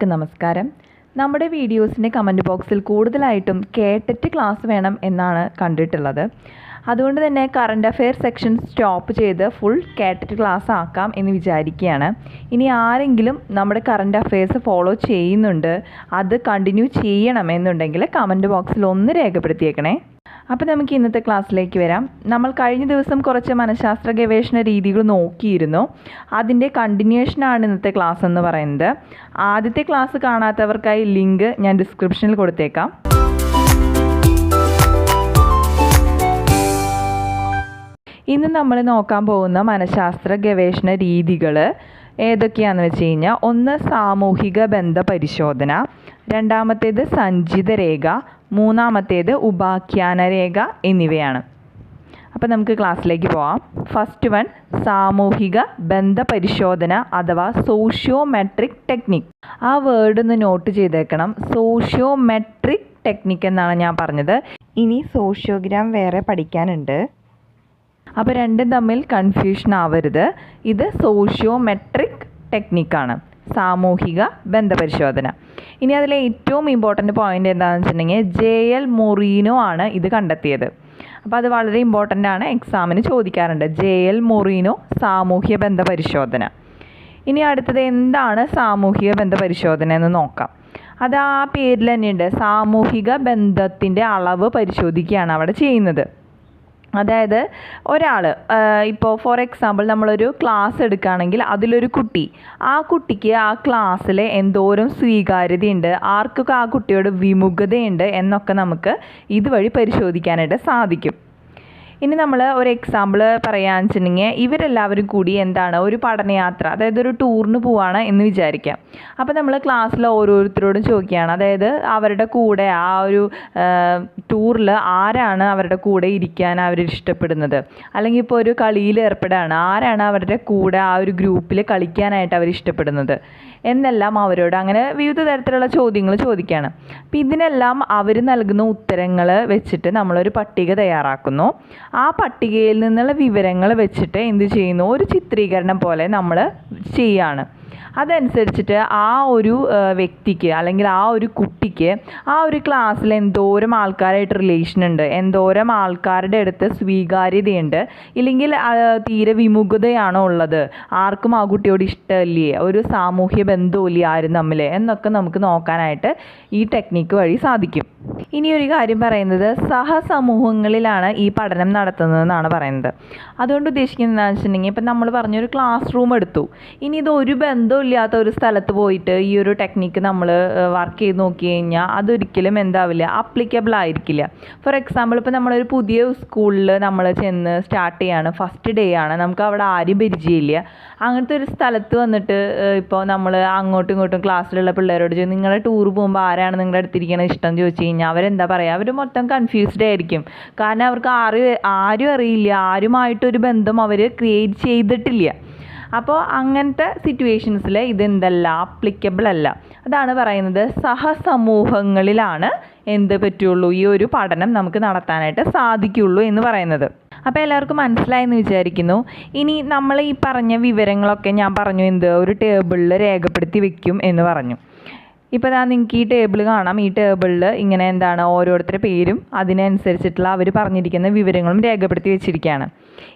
എല്ലാവർക്കും നമസ്കാരം. നമ്മുടെ വീഡിയോസിന്റെ കമന്റ് ബോക്സിൽ കൂടുതലായിട്ടും കേട്ടിട്ട് ക്ലാസ് വേണം എന്നാണ് കണ്ടിട്ടുള്ളത്. അതുകൊണ്ട് തന്നെ കറണ്ട് അഫെയർ സെക്ഷൻ സ്റ്റോപ്പ് ചെയ്ത് ഫുൾ കേട്ടിട്ട് ക്ലാസ് ആക്കാം എന്ന് വിചാരിക്കുകയാണ്. ഇനി ആരെങ്കിലും നമ്മുടെ കറണ്ട് അഫയേഴ്സ് ഫോളോ ചെയ്യുന്നുണ്ട് അത് കണ്ടിന്യൂ ചെയ്യണം എന്നുണ്ടെങ്കിൽ കമന്റ് ബോക്സിൽ ഒന്ന് രേഖപ്പെടുത്തിയേക്കണേ. അപ്പോൾ നമുക്ക് ഇന്നത്തെ ക്ലാസ്സിലേക്ക് വരാം. നമ്മൾ കഴിഞ്ഞ ദിവസം കുറച്ച് മനഃശാസ്ത്ര ഗവേഷണ രീതികൾ നോക്കിയിരുന്നു. അതിന്റെ കണ്ടിന്യൂഷനാണ് ഇന്നത്തെ ക്ലാസ് എന്ന് പറയുന്നത്. ആദ്യത്തെ ക്ലാസ് കാണാത്തവർക്കായി ലിങ്ക് ഞാൻ ഡിസ്ക്രിപ്ഷനിൽ കൊടുത്തേക്കാം. ഇന്ന് നമ്മൾ നോക്കാൻ പോകുന്ന മനഃശാസ്ത്ര ഗവേഷണ രീതികൾ ഏതൊക്കെയാണെന്ന് വെച്ച് കഴിഞ്ഞാൽ ഒന്ന് സാമൂഹിക ബന്ധ പരിശോധന രണ്ടാമത്തേത് സഞ്ചിത രേഖ മൂന്നാമത്തേത് ഉപാഖ്യാനരേഖ എന്നിവയാണ്. അപ്പോൾ നമുക്ക് ക്ലാസ്സിലേക്ക് പോവാം. ഫസ്റ്റ് വൺ സാമൂഹിക ബന്ധ പരിശോധന അഥവാ സോഷ്യോമെട്രിക് ടെക്നിക് ആ വേർഡ് ഒന്ന് നോട്ട് ചെയ്തേക്കണം. സോഷ്യോമെട്രിക് ടെക്നിക് എന്നാണ് ഞാൻ പറഞ്ഞത്. ഇനി സോഷ്യോഗ്രാം വേറെ പഠിക്കാനുണ്ട്. അപ്പോൾ രണ്ടും തമ്മിൽ കൺഫ്യൂഷൻ ആവരുത്. ഇത് സോഷ്യോമെട്രിക് ടെക്നിക്കാണ് സാമൂഹിക ബന്ധപരിശോധന. ഇനി അതിലെ ഏറ്റവും ഇമ്പോർട്ടന്റ് പോയിന്റ് എന്താണെന്ന് വെച്ചിട്ടുണ്ടെങ്കിൽ ജെ എൽ മൊറീനോ ആണ് ഇത് കണ്ടെത്തിയത്. അപ്പോൾ അത് വളരെ ഇമ്പോർട്ടന്റ് ആണ്. എക്സാമിന് ചോദിക്കാറുണ്ട്. ജെ എൽ മൊറീനോ സാമൂഹ്യ ബന്ധ പരിശോധന ഇനി അടുത്തത് എന്താണ് സാമൂഹിക ബന്ധ പരിശോധന എന്ന് നോക്കാം. അത് ആ പേരിൽ തന്നെയുണ്ട്. സാമൂഹിക ബന്ധത്തിന്റെ അളവ് പരിശോധിക്കുകയാണ് അവിടെ ചെയ്യുന്നത്. അതായത് ഒരാൾ ഇപ്പോൾ ഫോർ എക്സാമ്പിൾ നമ്മളൊരു ക്ലാസ് എടുക്കുകയാണെങ്കിൽ അതിലൊരു കുട്ടി ആ കുട്ടിക്ക് ആ ക്ലാസ്സിൽ എന്തോരം സ്വീകാര്യതയുണ്ട് ആർക്കൊക്കെ ആ കുട്ടിയോട് വിമുഖതയുണ്ട് എന്നൊക്കെ നമുക്ക് ഇതുവഴി പരിശോധിക്കാനായിട്ട് സാധിക്കും. ഇനി നമ്മൾ ഒരു എക്സാമ്പിൾ പറയാന്ന് വെച്ചിട്ടുണ്ടെങ്കിൽ ഇവരെല്ലാവരും കൂടി എന്താണ് ഒരു പഠനയാത്ര അതായത് ഒരു ടൂറിന് പോവാണ് എന്ന് വിചാരിക്കാം. അപ്പോൾ നമ്മൾ ക്ലാസ്സിൽ ഓരോരുത്തരോടും ചോദിക്കുകയാണ്. അതായത് അവരുടെ കൂടെ ആ ഒരു ടൂറിൽ ആരാണ് അവരുടെ കൂടെ ഇരിക്കാൻ അവർ ഇഷ്ടപ്പെടുന്നത്? അല്ലെങ്കിൽ ഇപ്പോൾ ഒരു കളിയിൽ ഏർപ്പെടുകയാണ്. ആരാണ് അവരുടെ കൂടെ ആ ഒരു ഗ്രൂപ്പിൽ കളിക്കാനായിട്ട് അവർ ഇഷ്ടപ്പെടുന്നത്? എന്നെല്ലാം അവരോട് അങ്ങനെ വിവിധ തരത്തിലുള്ള ചോദ്യങ്ങൾ ചോദിക്കുകയാണ് അപ്പം ഇതിനെല്ലാം അവർ നൽകുന്ന ഉത്തരങ്ങൾ വെച്ചിട്ട് നമ്മളൊരു പട്ടിക തയ്യാറാക്കുന്നു. ആ പട്ടികയിൽ നിന്നുള്ള വിവരങ്ങൾ വെച്ചിട്ട് എന്ത് ചെയ്യുന്നു? ഒരു ചിത്രീകരണം പോലെ നമ്മൾ ചെയ്യാണ്. അതനുസരിച്ചിട്ട് ആ ഒരു വ്യക്തിക്ക് അല്ലെങ്കിൽ ആ ഒരു കുട്ടിക്ക് ആ ഒരു ക്ലാസ്സിൽ എന്തോരം ആൾക്കാരായിട്ട് റിലേഷൻ ഉണ്ട് എന്തോരം ആൾക്കാരുടെ അടുത്ത് സ്വീകാര്യതയുണ്ട് ഇല്ലെങ്കിൽ തീരെ വിമുഖതയാണോ ഉള്ളത് ആർക്കും ആ കുട്ടിയോട് ഇഷ്ടമല്ലേ ഒരു സാമൂഹ്യ ബന്ധമില്ലേ ആരും തമ്മിൽ എന്നൊക്കെ നമുക്ക് നോക്കാനായിട്ട് ഈ ടെക്നിക്ക് വഴി സാധിക്കും. ഇനി ഒരു കാര്യം പറയുന്നത് സഹസമൂഹങ്ങളിലാണ് ഈ പഠനം നടത്തുന്നതെന്നാണ് പറയുന്നത്. അതുകൊണ്ട് ഉദ്ദേശിക്കുന്നത് എന്താണെന്ന് വെച്ചിട്ടുണ്ടെങ്കിൽ ഇപ്പം നമ്മൾ പറഞ്ഞൊരു ക്ലാസ് റൂം എടുത്തു. ഇനി ഇത് ഒരു ബന്ധമില്ലാത്ത ഒരു സ്ഥലത്ത് പോയിട്ട് ഈ ഒരു ടെക്നിക്ക് നമ്മൾ വർക്ക് ചെയ്ത് നോക്കി കഴിഞ്ഞാൽ അതൊരിക്കലും എന്താവില്ല അപ്ലിക്കബിൾ ആയിരിക്കില്ല. ഫോർ എക്സാമ്പിൾ ഇപ്പോൾ നമ്മളൊരു പുതിയ സ്കൂളിൽ നമ്മൾ ചെന്ന് സ്റ്റാർട്ട് ചെയ്യാണ്. ഫസ്റ്റ് ഡേ ആണ്. നമുക്ക് അവിടെ ആരും പരിചയമില്ല. അങ്ങനത്തെ ഒരു സ്ഥലത്ത് വന്നിട്ട് ഇപ്പോൾ നമ്മൾ അങ്ങോട്ടും ഇങ്ങോട്ടും ക്ലാസ്സിലുള്ള പിള്ളേരോട് ചോദിക്കും നിങ്ങളുടെ ടൂർ പോകുമ്പോൾ ആരാണ് നിങ്ങളുടെ അടുത്തിരിക്കണത് ഇഷ്ടം? ചോദിച്ചു കഴിഞ്ഞാൽ അവരെന്താ പറയുക അവർ മൊത്തം കൺഫ്യൂസ്ഡ് ആയിരിക്കും. കാരണം അവർക്ക് ആരും ആരും അറിയില്ല. ആരുമായിട്ടൊരു ബന്ധം അവർ ക്രിയേറ്റ് ചെയ്തിട്ടില്ല. അപ്പോൾ അങ്ങനത്തെ സിറ്റുവേഷൻസിൽ ഇതെന്തല്ല അപ്ലിക്കബിൾ അല്ല. അതാണ് പറയുന്നത് സഹസമൂഹങ്ങളിലാണ് എന്ത് പറ്റുള്ളൂ? ഈ ഒരു പഠനം നമുക്ക് നടത്താനായിട്ട് സാധിക്കുള്ളൂ എന്ന് പറയുന്നത്. അപ്പോൾ എല്ലാവർക്കും മനസ്സിലായെന്ന് വിചാരിക്കുന്നു. ഇനി നമ്മൾ ഈ പറഞ്ഞ വിവരങ്ങളൊക്കെ ഞാൻ പറഞ്ഞു എന്ത്? ഒരു ടേബിളിൽ രേഖപ്പെടുത്തി വെക്കും എന്ന് പറഞ്ഞു. ഇപ്പോൾ ഞാൻ നിങ്ങൾക്ക് ഈ ടേബിൾ കാണാം. ഈ ടേബിളിൽ ഇങ്ങനെ എന്താണ് ഓരോരുത്തരുടെ പേരും അതിനനുസരിച്ചിട്ടുള്ള അവർ പറഞ്ഞിരിക്കുന്ന വിവരങ്ങളും രേഖപ്പെടുത്തി വെച്ചിരിക്കുകയാണ്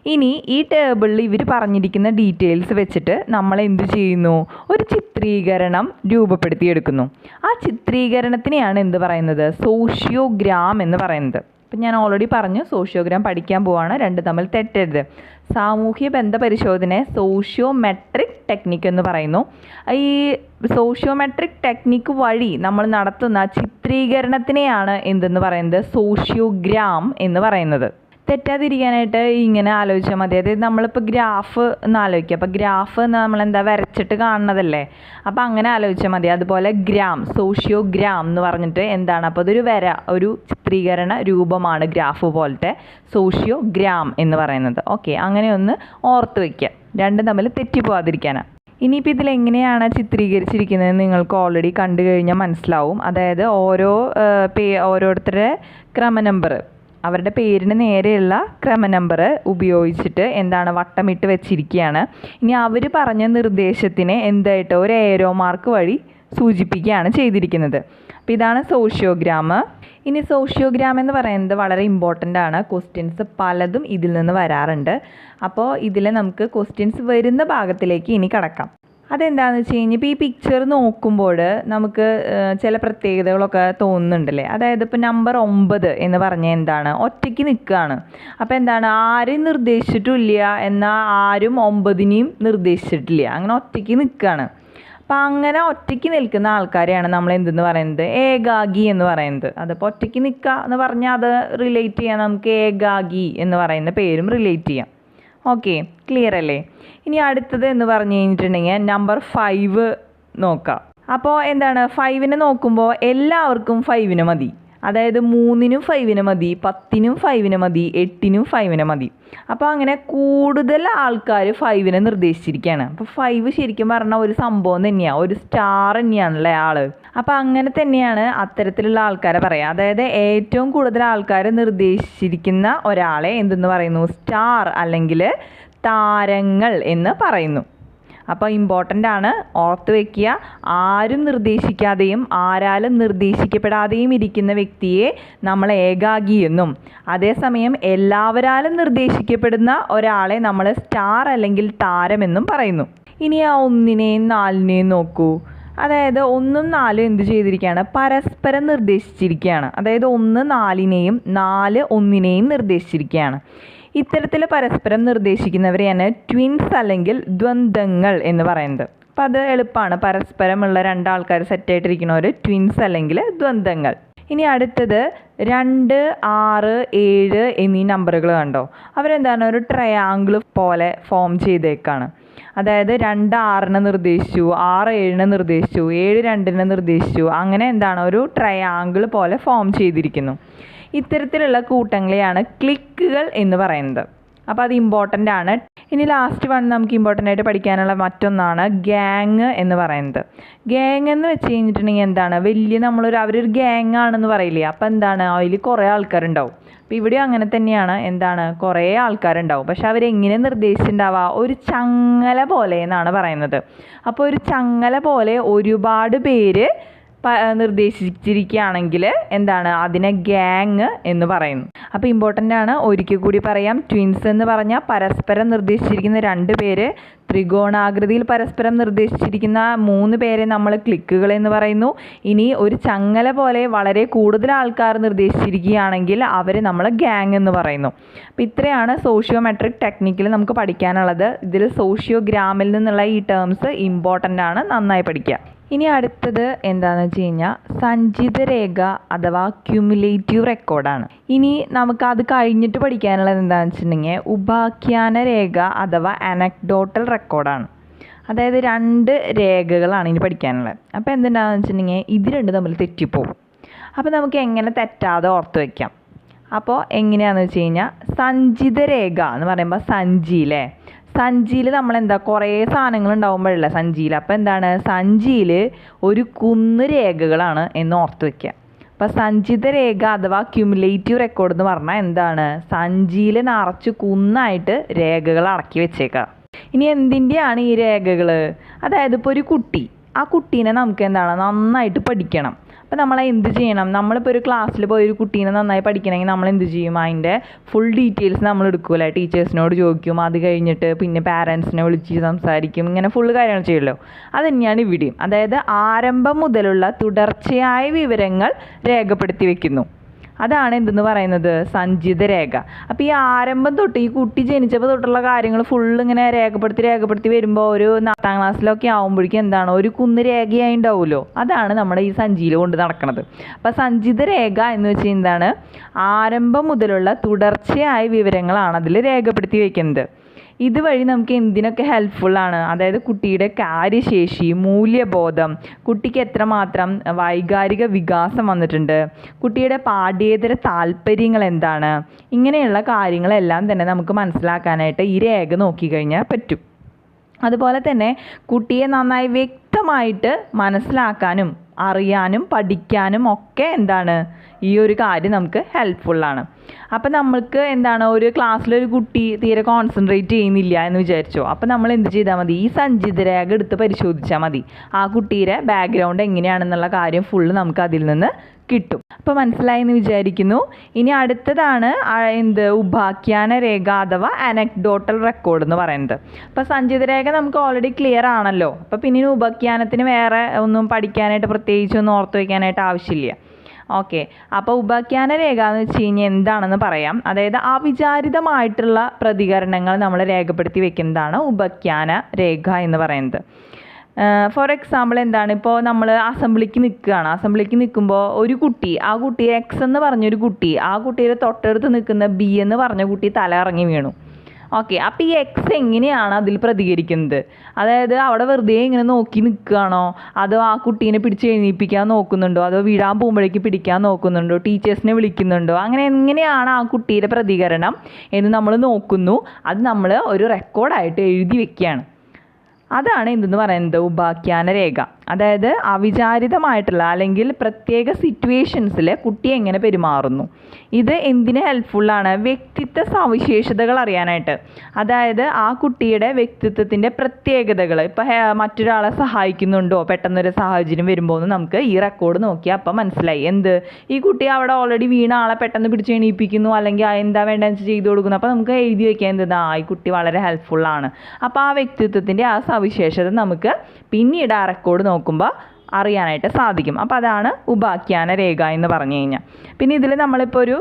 ഇനി ഈ ടേബിളിൽ ഇവർ പറഞ്ഞിരിക്കുന്ന ഡീറ്റെയിൽസ് വെച്ചിട്ട് നമ്മൾ എന്ത് ചെയ്യുന്നു? ഒരു ചിത്രീകരണം രൂപപ്പെടുത്തിയെടുക്കുന്നു. ആ ചിത്രീകരണത്തിനെയാണ് എന്ത് പറയുന്നത്? സോഷ്യോഗ്രാം എന്ന് പറയുന്നത്. ഇപ്പം ഞാൻ ഓൾറെഡി പറഞ്ഞു സോഷ്യോഗ്രാം പഠിക്കാൻ പോവാണ് രണ്ട് തമ്മിൽ തെറ്റരുത്. സാമൂഹ്യ ബന്ധ പരിശോധനയെ സോഷ്യോമെട്രിക് ടെക്നിക്ക് എന്ന് പറയുന്നു. ഈ സോഷ്യോമെട്രിക് ടെക്നിക്ക് വഴി നമ്മൾ നടത്തുന്ന ചിത്രീകരണത്തിനെയാണ് എന്തെന്ന് പറയുന്നത്? സോഷ്യോഗ്രാം എന്ന് പറയുന്നത്. തെറ്റാതിരിക്കാനായിട്ട് ഇങ്ങനെ ആലോചിച്ചാൽ മതി. അതായത് നമ്മളിപ്പോൾ ഗ്രാഫ് എന്ന് ആലോചിക്കുക. അപ്പോൾ ഗ്രാഫ് നമ്മളെന്താ വരച്ചിട്ട് കാണുന്നതല്ലേ? അപ്പോൾ അങ്ങനെ ആലോചിച്ചാൽ മതി. അതുപോലെ ഗ്രാം സോഷ്യോ ഗ്രാം എന്ന് പറഞ്ഞിട്ട് എന്താണ്? അപ്പോൾ അതൊരു വര ഒരു ചിത്രീകരണ രൂപമാണ് ഗ്രാഫ് പോലത്തെ സോഷ്യോ ഗ്രാം എന്ന് പറയുന്നത്. ഓക്കെ അങ്ങനെ ഒന്ന് ഓർത്ത് വയ്ക്കുക രണ്ടും തമ്മിൽ തെറ്റിപ്പോവാതിരിക്കാനാണ് ഇനിയിപ്പോൾ ഇതിൽ എങ്ങനെയാണ് ചിത്രീകരിച്ചിരിക്കുന്നത് നിങ്ങൾക്ക് ഓൾറെഡി കണ്ടു കഴിഞ്ഞാൽ മനസ്സിലാവും. അതായത് ഓരോ പേ ഓരോരുത്തരുടെ ക്രമ നമ്പർ അവരുടെ പേരിന് നേരെയുള്ള ക്രമ നമ്പർ ഉപയോഗിച്ചിട്ട് എന്താണ് വട്ടമിട്ട് വെച്ചിരിക്കുകയാണ്. ഇനി അവർ പറഞ്ഞ നിർദ്ദേശത്തിനെ എന്തായിട്ട് ഒരു ഏരോ മാർക്ക് വഴി സൂചിപ്പിക്കുകയാണ് ചെയ്തിരിക്കുന്നത്. അപ്പോൾ ഇതാണ് സോഷ്യോഗ്രാം ഇനി സോഷ്യോഗ്രാം എന്ന് പറയുന്നത് വളരെ ഇമ്പോർട്ടന്റ് ആണ്. ക്വസ്റ്റ്യൻസ് പലതും ഇതിൽ നിന്ന് വരാറുണ്ട്. അപ്പോൾ ഇതിൽ നമുക്ക് ക്വസ്റ്റ്യൻസ് വരുന്ന ഭാഗത്തിലേക്ക് ഇനി കടക്കാം. അതെന്താണെന്ന് വെച്ച് കഴിഞ്ഞാൽ ഇപ്പോൾ ഈ പിക്ചർ നോക്കുമ്പോൾ നമുക്ക് ചില പ്രത്യേകതകളൊക്കെ തോന്നുന്നുണ്ടല്ലേ? അതായത് ഇപ്പോൾ നമ്പർ ഒമ്പത് എന്ന് പറഞ്ഞാൽ എന്താണ്? ഒറ്റയ്ക്ക് നിൽക്കുകയാണ്. അപ്പോൾ എന്താണ്? ആരെയും നിർദ്ദേശിച്ചിട്ടില്ല എന്നാൽ ആരും ഒമ്പതിനെയും നിർദ്ദേശിച്ചിട്ടില്ല. അങ്ങനെ ഒറ്റയ്ക്ക് നിൽക്കുകയാണ്. അപ്പോൾ അങ്ങനെ ഒറ്റയ്ക്ക് നിൽക്കുന്ന ആൾക്കാരെയാണ് നമ്മൾ എന്തെന്ന് പറയുന്നത്? ഏകാഗി എന്ന് പറയുന്നത്. അതിപ്പോൾ ഒറ്റയ്ക്ക് നിൽക്കുക എന്ന് പറഞ്ഞാൽ അത് റിലേറ്റ് ചെയ്യാൻ നമുക്ക് ഏകാഗി എന്ന് പറയുന്ന പേരും റിലേറ്റ് ചെയ്യാം. ഓക്കെ ക്ലിയർ അല്ലേ? ഇനി അടുത്തത് എന്ന് പറഞ്ഞു കഴിഞ്ഞിട്ടുണ്ടെങ്കിൽ നമ്പർ ഫൈവ് നോക്കാം. അപ്പോൾ എന്താണ്? ഫൈവിനെ നോക്കുമ്പോൾ എല്ലാവർക്കും ഫൈവിന് മതി. അതായത് മൂന്നിനും ഫൈവിന് മതി പത്തിനും ഫൈവിന് മതി എട്ടിനും ഫൈവിന് മതി. അപ്പോൾ അങ്ങനെ കൂടുതൽ ആൾക്കാർ ഫൈവിനെ നിർദ്ദേശിച്ചിരിക്കുകയാണ് അപ്പോൾ ഫൈവ് ശരിക്കും പറഞ്ഞാൽ ഒരു സംഭവം തന്നെയാണ് ഒരു സ്റ്റാർ തന്നെയാണല്ലേ ആൾ അപ്പോൾ അങ്ങനെ തന്നെയാണ് അത്തരത്തിലുള്ള ആൾക്കാരെ പറയുക അതായത് ഏറ്റവും കൂടുതൽ ആൾക്കാർ നിർദ്ദേശിച്ചിരിക്കുന്ന ഒരാളെ എന്തെന്ന് പറയുന്നു? സ്റ്റാർ അല്ലെങ്കിൽ താരങ്ങൾ എന്ന് പറയുന്നു. അപ്പോൾ ഇമ്പോർട്ടന്റ് ആണ് ഓർത്ത് വയ്ക്കുക ആരും നിർദ്ദേശിക്കാതെയും ആരാലും നിർദ്ദേശിക്കപ്പെടാതെയും ഇരിക്കുന്ന വ്യക്തിയെ നമ്മൾ ഏകാഗി എന്നും. അതേസമയം എല്ലാവരാലും നിർദ്ദേശിക്കപ്പെടുന്ന ഒരാളെ നമ്മൾ സ്റ്റാർ അല്ലെങ്കിൽ താരമെന്നും പറയുന്നു. ഇനി ആ ഒന്നിനെയും നാലിനെയും നോക്കൂ. അതായത് ഒന്നും നാലും എന്ത് ചെയ്തിരിക്കുകയാണ്? പരസ്പരം നിർദ്ദേശിച്ചിരിക്കുകയാണ്. അതായത് ഒന്ന് നാലിനെയും നാല് ഒന്നിനെയും നിർദ്ദേശിച്ചിരിക്കുകയാണ്. ഇത്തരത്തിൽ പരസ്പരം നിർദ്ദേശിക്കുന്നവരെയാണ് ട്വിൻസ് അല്ലെങ്കിൽ ദ്വന്ദ്ങ്ങൾ എന്ന് പറയുന്നത്. അപ്പം അത് എളുപ്പമാണ് പരസ്പരമുള്ള രണ്ടാൾക്കാർ സെറ്റായിട്ടിരിക്കുന്നവർ ട്വിൻസ് അല്ലെങ്കിൽ ദ്വന്ദ്ങ്ങൾ ഇനി അടുത്തത് രണ്ട് ആറ് ഏഴ് എന്നീ നമ്പറുകൾ കണ്ടോ? അവരെന്താണ്? ഒരു ട്രയാങ്കിൾ പോലെ ഫോം ചെയ്തേക്കാണ്. അതായത് രണ്ട് ആറിനെ നിർദ്ദേശിച്ചു ആറ് ഏഴിനെ നിർദ്ദേശിച്ചു ഏഴ് രണ്ടിനെ നിർദ്ദേശിച്ചു. അങ്ങനെ എന്താണ്? ഒരു ട്രയാങ്കിൾ പോലെ ഫോം ചെയ്തിരിക്കുന്നു. ഇത്തരത്തിലുള്ള കൂട്ടങ്ങളെയാണ് ക്ലിക്കുകൾ എന്ന് പറയുന്നത്. അപ്പോൾ അത് ഇമ്പോർട്ടന്റ് ആണ്. ഇനി ലാസ്റ്റ് വൺ നമുക്ക് ഇമ്പോർട്ടന്റ് ആയിട്ട് പഠിക്കാനുള്ള മറ്റൊന്നാണ് ഗ്യാങ് എന്ന് പറയുന്നത്. ഗ്യാങ് എന്ന് വെച്ച് കഴിഞ്ഞിട്ടുണ്ടെങ്കിൽ എന്താണ്? വലിയ നമ്മളൊരു അവരൊരു ഗ്യാങ് ആണെന്ന് പറയില്ലേ? അപ്പോൾ എന്താണ്? അതിൽ കുറേ ആൾക്കാരുണ്ടാവും. അപ്പോൾ ഇവിടെ അങ്ങനെ തന്നെയാണ്. എന്താണ്? കുറേ ആൾക്കാരുണ്ടാവും. പക്ഷെ അവരെങ്ങനെ നിർദ്ദേശിച്ചിട്ടുണ്ടാവുക? ഒരു ചങ്ങല പോലെ എന്നാണ് പറയുന്നത്. അപ്പോൾ ഒരു ചങ്ങല പോലെ ഒരുപാട് പേര് നിർദ്ദേശിച്ചിരിക്കുകയാണെങ്കിൽ എന്താണ്? അതിനെ ഗ്യാങ് എന്ന് പറയുന്നു. അപ്പോൾ ഇമ്പോർട്ടന്റ് ആണ്. ഒരിക്കൽ കൂടി പറയാം. ട്വിൻസ് എന്ന് പറഞ്ഞാൽ പരസ്പരം നിർദ്ദേശിച്ചിരിക്കുന്ന രണ്ട് പേര് ത്രികോണാകൃതിയിൽ പരസ്പരം നിർദ്ദേശിച്ചിരിക്കുന്ന മൂന്ന് പേരെ നമ്മൾ ക്ലിക്കുകൾ എന്ന് പറയുന്നു. ഇനി ഒരു ചങ്ങല പോലെ വളരെ കൂടുതൽ ആൾക്കാർ നിർദ്ദേശിച്ചിരിക്കുകയാണെങ്കിൽ അവരെ നമ്മൾ ഗ്യാങ് എന്ന് പറയുന്നു. അപ്പോൾ ഇത്രയാണ് സോഷ്യോമെട്രിക് ടെക്നിക്കിൽ നമുക്ക് പഠിക്കാനുള്ളത്. ഇതിൽ സോഷ്യോഗ്രാമിൽ നിന്നുള്ള ഈ ടേംസ് ഇമ്പോർട്ടന്റ് ആണ്. നന്നായി പഠിക്കുക. ഇനി അടുത്തത് എന്താണെന്ന് വെച്ച് കഴിഞ്ഞാൽ സഞ്ചിത രേഖ അഥവാ ക്യുമുലേറ്റീവ് റെക്കോർഡാണ് ഇനി നമുക്ക് അത് കഴിഞ്ഞിട്ട് പഠിക്കാനുള്ളത് എന്താണെന്ന് വെച്ചിട്ടുണ്ടെങ്കിൽ ഉപാഖ്യാന രേഖ അഥവാ അനക്ഡോട്ടൽ റെക്കോർഡാണ് അതായത് രണ്ട് രേഖകളാണ് ഇനി പഠിക്കാനുള്ളത്. അപ്പോൾ എന്തുണ്ടാകുന്ന വെച്ചിട്ടുണ്ടെങ്കിൽ ഇത് രണ്ട് തമ്മിൽ തെറ്റിപ്പോവും. അപ്പോൾ നമുക്ക് എങ്ങനെ തെറ്റാതെ ഓർത്ത് വയ്ക്കാം അപ്പോൾ എങ്ങനെയാണെന്ന് വെച്ച് കഴിഞ്ഞാൽ സഞ്ചിത രേഖ എന്ന് പറയുമ്പോൾ സഞ്ചി സഞ്ചിയിലെ സഞ്ചിയിൽ നമ്മൾ എന്താ കുറേ സാധനങ്ങൾ ഉണ്ടാവുമ്പോഴല്ല സഞ്ചിയിൽ അപ്പോൾ എന്താണ് സഞ്ചിയിൽ ഒരു കുന്ന് രേഖകളാണ് എന്ന് ഓർത്ത് വയ്ക്കുക അപ്പോൾ സഞ്ചിത രേഖ അഥവാ ക്യുമുലേറ്റീവ് റെക്കോർഡ് എന്ന് പറഞ്ഞാൽ എന്താണ് സഞ്ചിയിൽ നിറച്ച് കുന്നായിട്ട് രേഖകൾ അടക്കി വെച്ചേക്കുക ഇനി എന്തിന്റെയാണ് ഈ രേഖകൾ അതായത് ഇപ്പോൾ ഒരു കുട്ടി. ആ കുട്ടീനെ നമുക്ക് എന്താണ് നന്നായിട്ട് പഠിക്കണം. അപ്പോൾ നമ്മൾ എന്ത് ചെയ്യണം? നമ്മളിപ്പോൾ ഒരു ക്ലാസ്സിൽ പോയി ഒരു കുട്ടീനെ നന്നായി പഠിക്കണമെങ്കിൽ നമ്മൾ എന്ത് ചെയ്യും? അതിന്റെ ഫുൾ ഡീറ്റെയിൽസ് നമ്മൾ എടുക്കൂല? ടീച്ചേഴ്സിനോട് ചോദിക്കും. അത് കഴിഞ്ഞിട്ട് പിന്നെ പാരൻസിനെ വിളിച്ച് സംസാരിക്കും. ഇങ്ങനെ ഫുൾ കാര്യങ്ങൾ ചെയ്യുമല്ലോ? അത് തന്നെയാണ് ഇവിടെയും. അതായത് ആരംഭം മുതലുള്ള തുടർച്ചയായ വിവരങ്ങൾ രേഖപ്പെടുത്തി വെക്കുന്നു. അതാണ് എന്തെന്ന് പറയുന്നത്? സഞ്ചിത രേഖ. അപ്പോൾ ഈ ആരംഭം തൊട്ട് ഈ കുട്ടി ജനിച്ചപ്പോൾ തൊട്ടുള്ള കാര്യങ്ങൾ ഫുള്ള് ഇങ്ങനെ രേഖപ്പെടുത്തി രേഖപ്പെടുത്തി വരുമ്പോൾ ഒരു നാലാം ക്ലാസ്സിലൊക്കെ ആകുമ്പോഴേക്കും എന്താണ്? ഒരു കുന്ന് രേഖയായി ഉണ്ടാവുമല്ലോ? അതാണ് നമ്മുടെ ഈ സഞ്ചിയിൽ കൊണ്ട് നടക്കുന്നത് അപ്പോൾ സഞ്ചിത രേഖ എന്ന് വെച്ചാൽ എന്താണ്? ആരംഭം മുതലുള്ള തുടർച്ചയായ വിവരങ്ങളാണ് അതിൽ രേഖപ്പെടുത്തി വയ്ക്കുന്നത് ഇതുവഴി നമുക്ക് എന്തിനൊക്കെ ഹെൽപ്ഫുൾ ആണ്? അതായത് കുട്ടിയുടെ കാര്യശേഷി മൂല്യബോധം കുട്ടിക്ക് എത്രമാത്രം വൈകാരിക വികാസം വന്നിട്ടുണ്ട് കുട്ടിയുടെ പാഠ്യേതര താല്പര്യങ്ങൾ എന്താണ് ഇങ്ങനെയുള്ള കാര്യങ്ങളെല്ലാം തന്നെ നമുക്ക് മനസ്സിലാക്കാനായിട്ട് ഈ രേഖ നോക്കിക്കഴിഞ്ഞാൽ പറ്റും. അതുപോലെ തന്നെ കുട്ടിയെ നന്നായി വ്യക്തമായി വ്യക്തമായിട്ട് മനസ്സിലാക്കാനും അറിയാനും പഠിക്കാനും ഒക്കെ എന്താണ് ഈ ഒരു കാര്യം നമുക്ക് ഹെൽപ്ഫുള്ളാണ് അപ്പം നമ്മൾക്ക് എന്താണ് ഒരു ക്ലാസ്സിലൊരു കുട്ടി തീരെ കോൺസെൻട്രേറ്റ് ചെയ്യുന്നില്ല എന്ന് വിചാരിച്ചോ അപ്പം നമ്മൾ എന്ത് ചെയ്താൽ മതി? ഈ സഞ്ചിത രേഖ എടുത്ത് പരിശോധിച്ചാൽ മതി. ആ കുട്ടിയുടെ ബാക്ക്ഗ്രൗണ്ട് എങ്ങനെയാണെന്നുള്ള കാര്യം ഫുള്ള് നമുക്ക് അതിൽ നിന്ന് കിട്ടും. അപ്പോൾ മനസ്സിലായെന്ന് വിചാരിക്കുന്നു. ഇനി അടുത്തതാണ് എന്ത് ഉപാഖ്യാന രേഖ അഥവാ അനക്ഡോട്ടൽ റെക്കോർഡ് എന്ന് പറയുന്നത്. അപ്പോൾ സഞ്ചിത രേഖ നമുക്ക് ഓൾറെഡി ക്ലിയർ ആണല്ലോ. അപ്പോൾ പിന്നെ ഉപാഖ്യാനത്തിന് വേറെ ഒന്നും പഠിക്കാനായിട്ട് പ്രത്യേകിച്ച് ഒന്നും ഓർത്ത് വയ്ക്കാനായിട്ട് ആവശ്യമില്ല. ഓക്കെ അപ്പോൾ ഉപാഖ്യാന രേഖ എന്ന് വെച്ച് കഴിഞ്ഞാൽ എന്താണെന്ന് പറയാം. അതായത് അവിചാരിതമായിട്ടുള്ള പ്രതികരണങ്ങൾ നമ്മൾ രേഖപ്പെടുത്തി വെക്കുന്നതാണ് ഉപാഖ്യാന രേഖ എന്ന് പറയുന്നത്. ഫോർ എക്സാമ്പിൾ എന്താണ്? ഇപ്പോൾ നമ്മൾ അസംബ്ലിക്ക് നിൽക്കുകയാണ് അസംബ്ലിക്ക് നിൽക്കുമ്പോൾ ഒരു കുട്ടി ആ കുട്ടി എക്സ് എന്ന് പറഞ്ഞൊരു കുട്ടി ആ കുട്ടിയുടെ തൊട്ടടുത്ത് നിൽക്കുന്ന ബി എന്ന് പറഞ്ഞ കുട്ടി തല ഇറങ്ങി വീണു. ഓക്കെ അപ്പോൾ ഈ എക്സ് എങ്ങനെയാണ് അതിൽ പ്രതികരിക്കുന്നത്? അതായത് അവിടെ വെറുതെ ഇങ്ങനെ നോക്കി നിൽക്കുകയാണോ അതോ ആ കുട്ടീനെ പിടിച്ച് എഴുന്നേൽപ്പിക്കാൻ നോക്കുന്നുണ്ടോ? അതോ വീഴാൻ പോകുമ്പോഴേക്ക് പിടിക്കാൻ നോക്കുന്നുണ്ടോ? ടീച്ചേഴ്സിനെ വിളിക്കുന്നുണ്ടോ? അങ്ങനെ എങ്ങനെയാണ് ആ കുട്ടിയുടെ പ്രതികരണം എന്ന് നമ്മൾ നോക്കുന്നു. അത് നമ്മൾ ഒരു റെക്കോർഡായിട്ട് എഴുതി വെക്കുകയാണ്. അതാണ് എന്തെന്ന് പറയുന്നത് ഉപാഖ്യാന രേഖ അതായത് അവിചാരിതമായിട്ടുള്ള അല്ലെങ്കിൽ പ്രത്യേക സിറ്റുവേഷൻസിൽ കുട്ടി എങ്ങനെ പെരുമാറുന്നു. ഇത് എന്തിന് ഹെൽപ്ഫുള്ളാണ് വ്യക്തിത്വ സവിശേഷതകൾ അറിയാനായിട്ട്. അതായത് ആ കുട്ടിയുടെ വ്യക്തിത്വത്തിന്റെ പ്രത്യേകതകൾ ഇപ്പോൾ മറ്റൊരാളെ സഹായിക്കുന്നുണ്ടോ? പെട്ടെന്നൊരു സാഹചര്യം വരുമ്പോൾ നമുക്ക് ഈ റെക്കോർഡ് നോക്കിയാൽ അപ്പം മനസ്സിലായി. എന്ത്? ഈ കുട്ടി അവിടെ ഓൾറെഡി വീണ ആളെ പെട്ടെന്ന് പിടിച്ച് എണീപ്പിക്കുന്നു അല്ലെങ്കിൽ എന്താ വേണ്ടതെന്ന് വെച്ച് ചെയ്തു കൊടുക്കുന്നു. അപ്പോൾ നമുക്ക് എഴുതി വയ്ക്കാൻ എന്ത്? ആ ഈ കുട്ടി വളരെ ഹെൽപ്ഫുള്ളാണ് അപ്പോൾ ആ വ്യക്തിത്വത്തിന്റെ ആ സവിശേഷത നമുക്ക് പിന്നീട് ആ റെക്കോർഡ് നോക്കുമ്പോൾ അറിയാനായിട്ട് സാധിക്കും. അപ്പോൾ അതാണ് ഉപാഖ്യാന രേഖ എന്ന് പറഞ്ഞു കഴിഞ്ഞാൽ പിന്നെ ഇതിൽ നമ്മളിപ്പോൾ ഒരു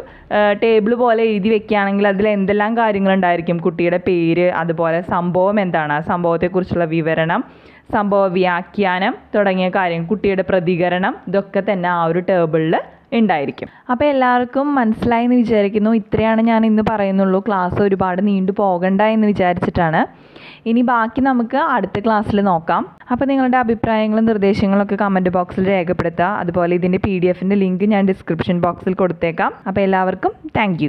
ടേബിൾ പോലെ എഴുതി വെക്കുകയാണെങ്കിൽ അതിൽ എന്തെല്ലാം കാര്യങ്ങളുണ്ടായിരിക്കും? കുട്ടിയുടെ പേര് അതുപോലെ സംഭവം എന്താണ്? ആ സംഭവത്തെക്കുറിച്ചുള്ള വിവരണം സംഭവ വ്യാഖ്യാനം തുടങ്ങിയ കാര്യം കുട്ടിയുടെ പ്രതികരണം ഇതൊക്കെ തന്നെ ആ ഒരു ടേബിളിൽ ഉണ്ടായിരിക്കും. അപ്പോൾ എല്ലാവർക്കും മനസ്സിലായി എന്ന് വിചാരിക്കുന്നു. ഇത്രയാണ് ഞാൻ ഇന്ന് പറയുന്നുള്ളൂ. ക്ലാസ് ഒരുപാട് നീണ്ടു പോകണ്ട എന്ന് വിചാരിച്ചിട്ടാണ്. ഇനി ബാക്കി നമുക്ക് അടുത്ത ക്ലാസ്സിൽ നോക്കാം. അപ്പോൾ നിങ്ങളുടെ അഭിപ്രായങ്ങളും നിർദ്ദേശങ്ങളും ഒക്കെ കമന്റ് ബോക്സിൽ രേഖപ്പെടുത്തുക. അതുപോലെ ഇതിന്റെ പി ഡി എഫിന്റെ ലിങ്ക് ഞാൻ ഡിസ്ക്രിപ്ഷൻ ബോക്സിൽ കൊടുത്തേക്കാം. അപ്പോൾ എല്ലാവർക്കും താങ്ക്